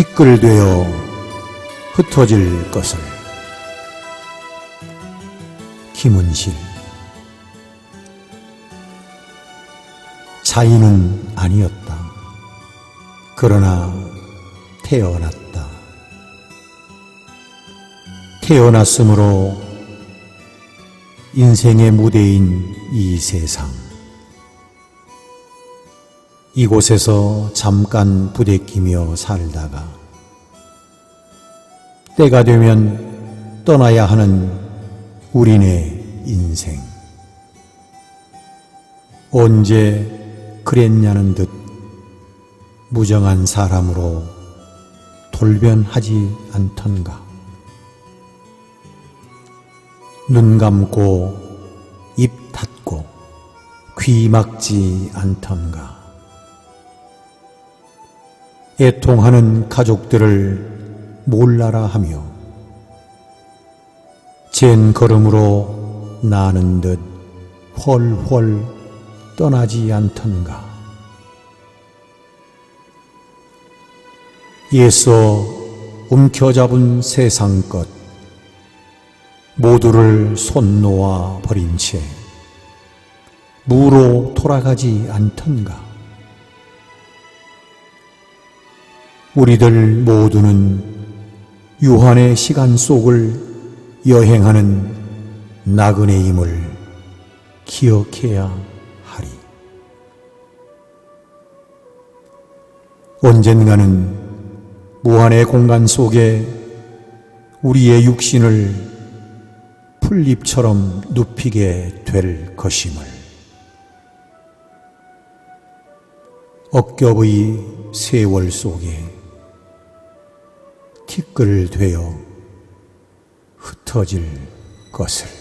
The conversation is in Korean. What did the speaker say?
티끌되어 흩어질 것을 김은실 자인은 아니었다. 그러나 태어났다. 태어났으므로 인생의 무대인 이 세상. 이곳에서 잠깐 부대끼며 살다가 때가 되면 떠나야 하는 우리네 인생. 언제 그랬냐는 듯 무정한 사람으로 돌변하지 않던가. 눈 감고 입 닫고 귀 막지 않던가. 애통하는 가족들을 몰라라 하며 젠 걸음으로 나는 듯 헐헐 떠나지 않던가. 예서 움켜잡은 세상 것 모두를 손 놓아 버린 채 무로 돌아가지 않던가. 우리들 모두는 유한의 시간 속을 여행하는 나그네임을 기억해야 하리. 언젠가는 무한의 공간 속에 우리의 육신을 풀잎처럼 눕히게 될 것임을 억겹의 세월 속에 티끌 되어 흩어질 것을